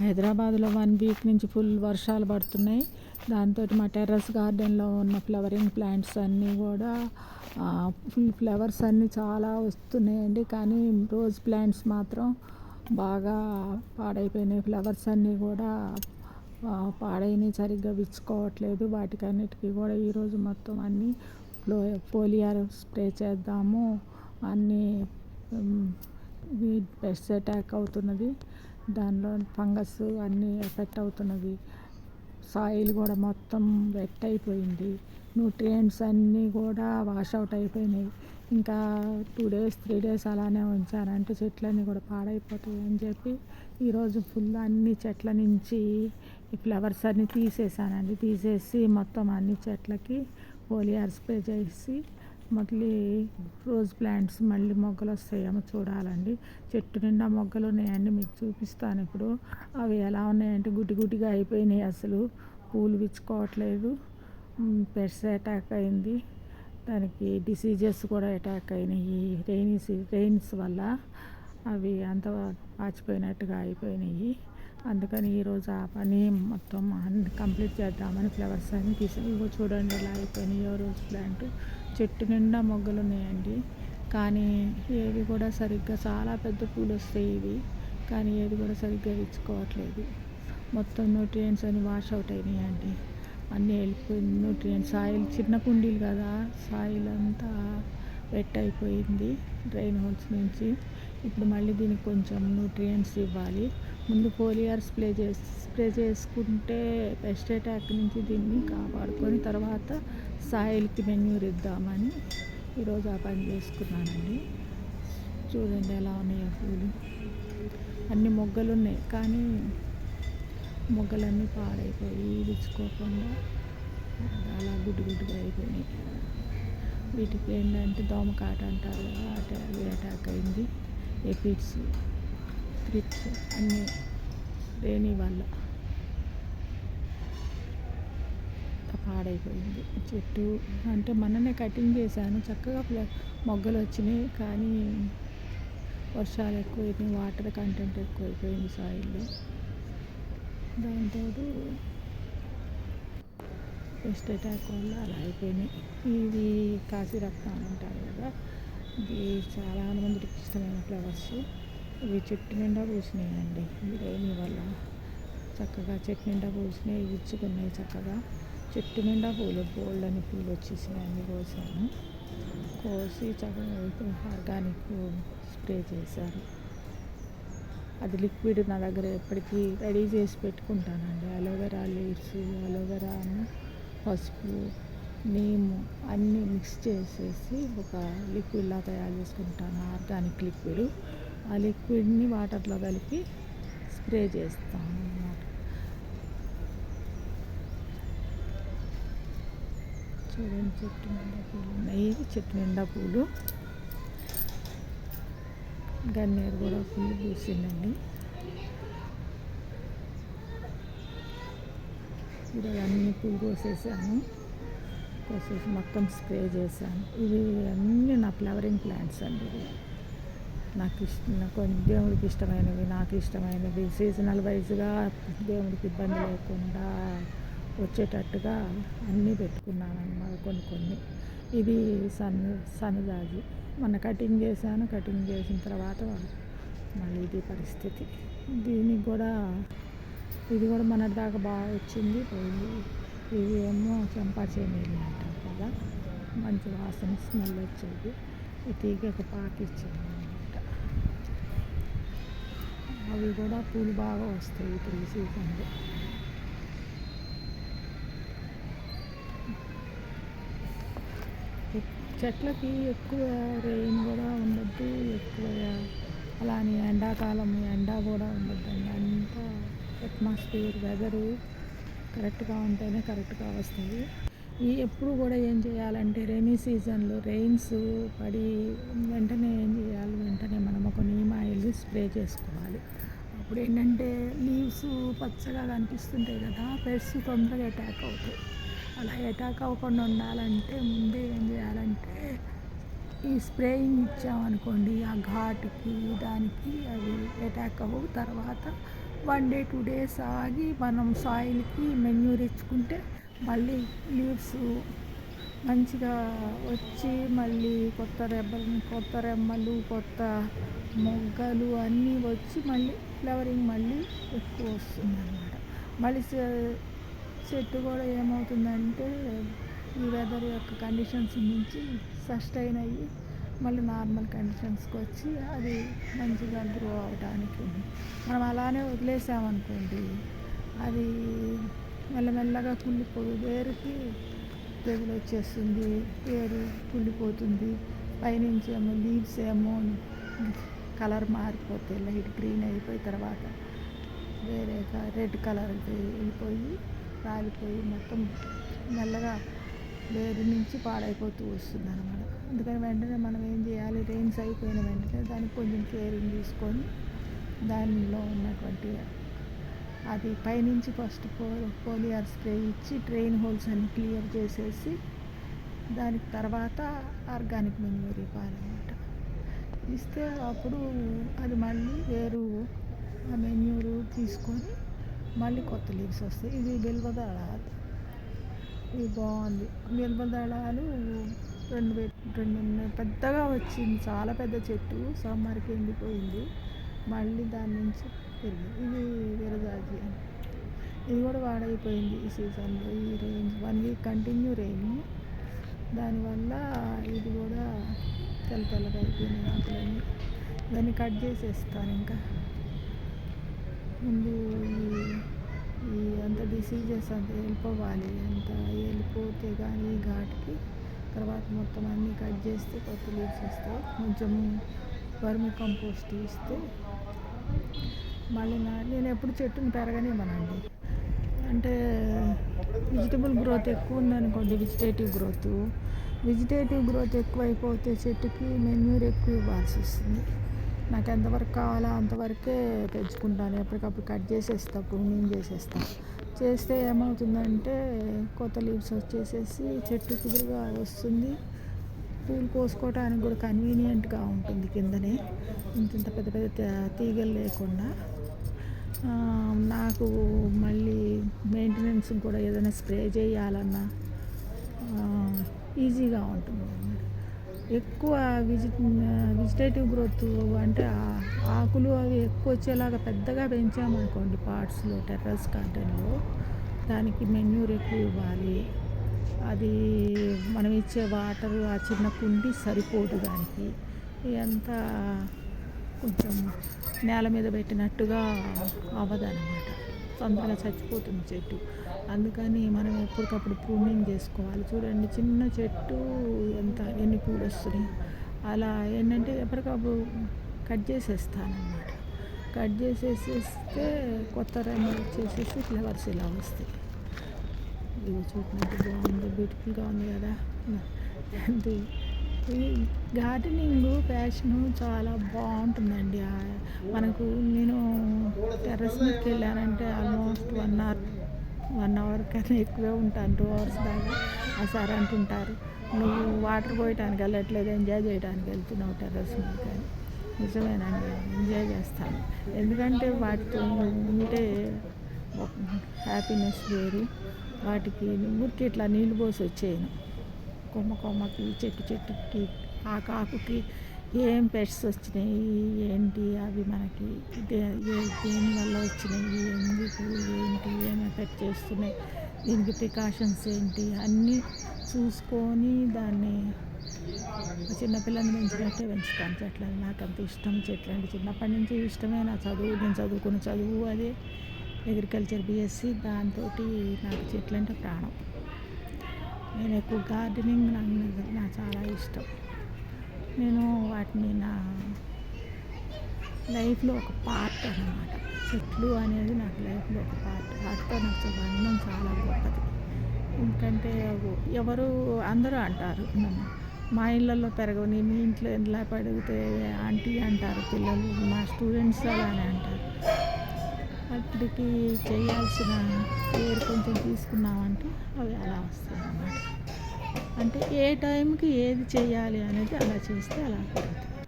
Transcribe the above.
హైదరాబాద్లో one week నుంచి full వర్షాలు పడుతున్నాయి. దాంతో మా టెర్రస్ గార్డెన్లో ఉన్న ఫ్లవరింగ్ ప్లాంట్స్ అన్నీ కూడా ఫుల్ ఫ్లవర్స్ అన్నీ చాలా వస్తున్నాయండి. కానీ రోజ్ ప్లాంట్స్ మాత్రం బాగా పాడైపోయినాయి. ఫ్లవర్స్ అన్నీ కూడా పాడైనవి సరిగ్గా విచ్చుకోవట్లేదు. వాటికి అన్నిటికీ కూడా ఈరోజు మొత్తం అన్నీ పోలియర్ స్ప్రే చేద్దాము. అన్నీ పెస్ట్ అటాక్ అవుతున్నది. దానిలో ఫంగస్ అన్నీ ఎఫెక్ట్ అవుతున్నది సాయిల్ కూడా మొత్తం వెట్ అయిపోయింది. న్యూట్రియంట్స్ అన్నీ కూడా వాష్ అవుట్ అయిపోయినాయి. ఇంకా టూ డేస్ త్రీ డేస్ అలానే ఉంచానంటే చెట్లన్నీ కూడా పాడైపోతాయి అని చెప్పి ఈరోజు ఫుల్ అన్ని చెట్ల నుంచి ఈ ఫ్లవర్స్ అన్నీ తీసేసానండి. తీసేసి మొత్తం అన్ని చెట్లకి పోలియర్ స్ప్రే చేసి మళ్ళీ రోజ్ ప్లాంట్స్ మళ్ళీ మొగ్గలు వస్తాయేమో చూడాలండి. చెట్టు నిండా మొగ్గలు ఉన్నాయండి మీకు చూపిస్తాను ఇప్పుడు. అవి ఎలా ఉన్నాయంటే గుడ్డి గుడ్డిగా అయిపోయినాయి అసలు. పూలు విచ్చుకోవట్లేదు. పెట్స్ అటాక్ అయింది. దానికి డిసీజెస్ కూడా అటాక్ అయినాయి. రెయిన్స్ రెయిన్స్ వల్ల అవి అంత పాచిపోయినట్టుగా అయిపోయినాయి. అందుకని ఈరోజు ఆ పని మొత్తం అన్ని కంప్లీట్ చేద్దామని ఫ్లవర్స్ అన్ని తీసి చూడండి ఎలా అయిపోయినాయో రోజ్ ప్లాంట్. చెట్టు నిండా మొగ్గలు ఉన్నాయండి. కానీ ఏవి కూడా సరిగ్గా చాలా పెద్ద పూలు వస్తాయి ఇవి. కానీ ఏది కూడా సరిగ్గా ఇచ్చుకోవట్లేదు మొత్తం న్యూట్రియంట్స్ అని వాష్ అవుట్ అయినాయండి. అన్నీ వెళ్ళిపోయింది. న్యూట్రియంట్స్ సాయిల్ చిన్న కుండీలు కదా సాయిల్ అంతా వెట్ అయిపోయింది. డ్రైన్ హోల్స్ నుంచి. ఇప్పుడు మళ్ళీ దీనికి కొంచెం న్యూట్రియంట్స్ ఇవ్వాలి. ముందు పోలియర్స్ స్ప్రే చేసి స్ప్రే చేసుకుంటే పెస్ట్ అటాక్ నుంచి దీన్ని కాపాడుకొని తర్వాత సాయిల్కి మెన్యూర్ ఇద్దామని ఈరోజు ఆ పని చేసుకున్నానండి. చూడండి ఎలా ఉన్నాయో పూలు. అన్ని మొగ్గలు ఉన్నాయి కానీ మొగ్గలన్నీ పాడైపోయి విచ్చుకోకుండా అలా గుడ్డు గుడ్డుగా అయిపోయినాయి. వీటికి ఏంటంటే దోమకాట అంటారు అవి అటాక్ అయింది. ఎపిడ్స్ త్రిప్స్ అన్నీ రేణి వల్ల పాడైపోయింది. చెట్టు అంటే మొన్ననే కటింగ్ చేశాను. చక్కగా మొగ్గలు వచ్చినాయి. కానీ వర్షాలు ఎక్కువైపోయినాయి. వాటర్ కంటెంట్ ఎక్కువైపోయింది సాయిల్లో. దాంతో పెస్ట్ అటాక్ వల్ల అలా అయిపోయినాయి. ఇది కాశీ రక్తం అంటారు కదా. ఇది చాలామందికి ఇష్టమైన ఫ్లవర్స్. ఇవి చెట్టు నిండా పూసినాయండి. రేణి వల్ల చక్కగా చెట్టు నిండా పూసినాయి ఇచ్చుకున్నాయి చక్కగా. చెట్టు నిండా పూలు బోల్డ్ అని పూలు వచ్చేసినాయి అన్నీ కోసాను. కోసి చక్కగా ఆర్గానిక్ స్ప్రే చేశారు అది లిక్విడ్ నా దగ్గర ఎప్పటికీ రెడీ చేసి పెట్టుకుంటానండి. అలోవెరా లీవ్స్ అలోవెరా పసుపు నీము అన్నీ మిక్స్ చేసేసి ఒక లిక్విడ్లా తయారు చేసుకుంటాను ఆర్గానిక్ లిక్విడ్. ఆ లిక్విడ్ని వాటర్లో కలిపి స్ప్రే చేస్తాం అన్నమాట. చూడండి చెట్టు నిండా పూలు ఉన్నాయి. చెట్టు నిండా పూలు. గన్నేరు కూడా పూలు పూసిందండి. ఇప్పుడు అన్ని పూలు కోసేసాను. కోసేసి మొత్తం స్ప్రే చేశాను. ఇవి అన్నీ నా ఫ్లవరింగ్ ప్లాంట్స్ అండి ఇవి. నాకు ఇష్టం నాకు దేవుడికి ఇష్టమైనవి నాకు ఇష్టమైనవి. సీజనల్ వైజ్గా దేవుడికి ఇబ్బంది లేకుండా వచ్చేటట్టుగా అన్నీ పెట్టుకున్నాను అన్నమాట కొన్ని కొన్ని. ఇది సన్ సన్నజాజి మొన్న కటింగ్ చేశాను కటింగ్ చేసిన తర్వాత మళ్ళీ ఇది పరిస్థితి. దీనికి కూడా ఇది కూడా మన దాకా బాగా వచ్చింది. పోయింది ఇది ఏమో చెంపా చేనేది అంటారు కదా. మంచి వాసన స్మెల్ వచ్చేది. ఈ తీగకు పాకిచ్చింది అనమాట అవి కూడా పూలు బాగా వస్తాయి ఇప్పుడు ఈ సీజన్లో చెట్లకి ఎక్కువ రెయిన్ కూడా ఉండద్దు ఎక్కువ అలానే ఎండాకాలం ఎండ కూడా ఉండద్దండి. అంతా అట్మాస్ఫియర్ వెదరు కరెక్ట్గా ఉంటేనే కరెక్ట్గా వస్తుంది ఈ ఎప్పుడు కూడా ఏం చేయాలంటే రెయినీ సీజన్లో రెయిన్స్ పడి వెంటనే ఏం చేయాలి? వెంటనే మనం ఒక నీమ్ ఆయిల్ స్ప్రే చేసుకోవాలి. అప్పుడు ఏంటంటే లీవ్స్ పచ్చగా కనిపిస్తుంటాయి కదా పెట్స్ తొందరగా అటాక్ అవుతాయి. అలా అటాక్ అవ్వకుండా ఉండాలంటే ముందే ఏం చేయాలంటే ఈ స్ప్రేయింగ్ ఇచ్చామనుకోండి ఆ ఘాటుకి దానికి అవి అటాక్ అవ్వు తర్వాత వన్ డే టూ డేస్ ఆగి మనం సాయిల్కి మెన్యూర్ ఇచ్చుకుంటే మళ్ళీ లీవ్స్ మంచిగా వచ్చి మళ్ళీ కొత్త రెబ్బలు కొత్త రెమ్మలు కొత్త మొగ్గలు అన్నీ వచ్చి మళ్ళీ ఫ్లవరింగ్ మళ్ళీ ఎక్కువ వస్తుంది అన్నమాట మళ్ళీ చెట్టు కూడా ఏమవుతుందంటే ఈ వెదర్ యొక్క కండిషన్స్ నుంచి సస్టైన్ అయ్యి మళ్ళీ నార్మల్ కండిషన్స్కి వచ్చి అది మంచిగా గ్రో అవడానికి మనం అలానే వదిలేసామనుకోండి అది మెల్లమెల్లగా కుళ్ళిపోయి వేరుకి తెగులు వచ్చేస్తుంది. వేరు కుళ్ళిపోతుంది పైనుంచి ఏమో లీవ్స్ ఏమో కలర్ మారిపోతాయి లైట్ గ్రీన్ అయిపోయి తర్వాత వేరే రెడ్ కలర్ వెళ్ళిపోయి రాలిపోయి మొత్తం మెల్లగా వేరు నుంచి పాడైపోతూ వస్తుంది అనమాట అందుకని వెంటనే మనం ఏం చేయాలి? రెయిన్స్ అయిపోయిన వెంటనే దానికి కొంచెం కేరింగ్ తీసుకొని దానిలో ఉన్నటువంటి అది పైనుంచి ఫస్ట్ పో పోలియర్ స్ప్రే ఇచ్చి ట్రైన్ హోల్స్ అన్ని క్లియర్ చేసేసి దానికి తర్వాత ఆర్గానిక్ మెన్యూర్ ఇవ్వాలన్నమాట ఇస్తే అప్పుడు అది మళ్ళీ వేరు ఆ మెన్యూరు తీసుకొని మళ్ళీ కొత్త లీవ్స్ వస్తాయి. ఇది బిల్వదళాలు ఇది బాగుంది. బిల్వదళాలు రెండు రెండు పెద్దగా వచ్చింది. చాలా పెద్ద చెట్టు. సమ్మర్కి ఎండిపోయింది. మళ్ళీ దాని నుంచి పెరిగింది. ఇది విరజాజి అయిపోయింది ఈ సీజన్లో ఈ rain one week continue rain దానివల్ల ఇది కూడా తెల్ల తెల్లగా అయిపోయినాయి ఆకులన్నీ. దాన్ని కట్ చేసేస్తాను ఇంకా. ముందు ఈ అంత డిసీజెస్ అంత వెళ్ళిపోవాలి. అంత వెళ్ళిపోతే కానీ ఘాట్కి తర్వాత మొత్తం అన్నీ కట్ చేస్తే కొత్త లీవ్స్ వస్తాయి. కొంచెం వర్మి కంపోస్ట్ ఇస్తే మళ్ళీ నేను ఎప్పుడు చెట్టుని పెరగనివ్వనండి. అంటే వెజిటబుల్ గ్రోత్ ఎక్కువ ఉందనుకోండి వెజిటేటివ్ గ్రోత్ వెజిటేటివ్ గ్రోత్ ఎక్కువైపోతే చెట్టుకి మెన్యూర్ ఎక్కువ ఇవ్వాల్సి వస్తుంది. నాకు ఎంతవరకు కావాలో అంతవరకే పెంచుకుంటాను. ఎప్పటికప్పుడు కట్ చేసేస్తా ప్రూనింగ్ చేసేస్తా. చేస్తే ఏమవుతుందంటే కొత్త లీవ్స్ వచ్చేసేసి చెట్టు కుదురుగా వస్తుంది. పూలు కోసుకోవడానికి కూడా కన్వీనియంట్గా ఉంటుంది కిందనే. ఇంత ఇంత పెద్ద పెద్ద తీగలు లేకుండా. నాకు మళ్ళీ మెయింటెనెన్స్ కూడా ఏదైనా స్ప్రే చేయాలన్నా ఈజీగా ఉంటుంది ఎక్కువ విజిట్ వెజిటేటివ్ గ్రోత్ అంటే ఆకులు అవి ఎక్కువ వచ్చేలాగా పెద్దగా పెంచామనుకోండి పార్ట్స్లో టెర్రస్ గార్డెన్లో దానికి మెన్యూర్ ఎక్కువ ఇవ్వాలి. అది మనం ఇచ్చే వాటర్ ఆ చిన్న కుండి సరిపోదు దానికి. ఎంత కొంచెం నేల మీద పెట్టినట్టుగా అవ్వదనమాట తొందరగా చచ్చిపోతుంది చెట్టు. అందుకని మనం ఎప్పటికప్పుడు ప్రూనింగ్ చేసుకోవాలి. చూడండి చిన్న చెట్టు ఎంత ఎన్ని పూలు వస్తున్నాయి. అలా ఏంటంటే ఎప్పటికప్పుడు కట్ చేసేస్తానమాట కట్ చేసేసేస్తే కొత్త రెమ్మలు వచ్చేసేసి ఫ్లవర్స్ ఇలా వస్తాయి. ఇది చూడడానికి బాగుంది బ్యూటిఫుల్గా ఉంది కదా. అది ఈ గార్డెనింగ్ ప్యాషను చాలా బాగుంటుందండి. మనకు నేను టెర్రస్ మీదకి వెళ్ళానంటే almost one hour one hour కన్నా ఎక్కువే ఉంటాను. టూ అవర్స్ దాకా ఆ సార్ అంటుంటారు నువ్వు వాటర్ పోయటానికి వెళ్ళట్లేదు ఎంజాయ్ చేయడానికి వెళ్తున్నావు టెర్రస్ మీద కానీ నిజమేనండి ఎంజాయ్ చేస్తాను. ఎందుకంటే వాటితో ఉంటే హ్యాపీనెస్ వేరు. వాటికి ఊరికి ఇట్లా నీళ్ళు పోసి వచ్చేయను. కొమ్మ కొమ్మకి చెట్టు చెట్టుకి ఆకు ఆకుకి ఏం పెట్స్ వచ్చినాయి ఏంటి అవి మనకి దేనివల్ల వచ్చినాయి ఎందుకు ఏంటి ఏం ఎఫెక్ట్ చేస్తున్నాయి దీనికి ప్రికాషన్స్ ఏంటి అన్నీ చూసుకొని దాన్ని చిన్నపిల్లల్ని పెంచినట్టే పెంచుతాను చెట్లని నాకు అంత ఇష్టం చెట్లు అంటే చిన్నప్పటి నుంచి ఇష్టమే నా చదువు. నేను చదువుకున్న చదువు అదే అగ్రికల్చర్ బీఎస్సీ దాంతో నాకు చెట్లు అంటే ప్రాణం. నేను ఎక్కువ గార్డెనింగ్ నాకు నాకు చాలా ఇష్టం. నేను వాటిని నా లైఫ్లో ఒక పార్ట్ అనమాట చెట్లు అనేది నాకు లైఫ్లో ఒక పార్ట్. వాటితో నాకు బంధం చాలా గొప్పది. ఎందుకంటే ఎవరు అందరూ అంటారు నన్ను మా ఇళ్ళల్లో పెరగని మీ ఇంట్లో ఎలా పడితే ఆంటీ అంటారు పిల్లలు మా స్టూడెంట్స్ అలానే అంటారు. వాటికి చేయాల్సిన కేర్ కొంచెం తీసుకున్నామంటే అవి అలా వస్తాయి అన్నమాట అంటే ఏ టైంకి ఏది చేయాలి అనేది అలా చేస్తే అలా పెరుగుతుంది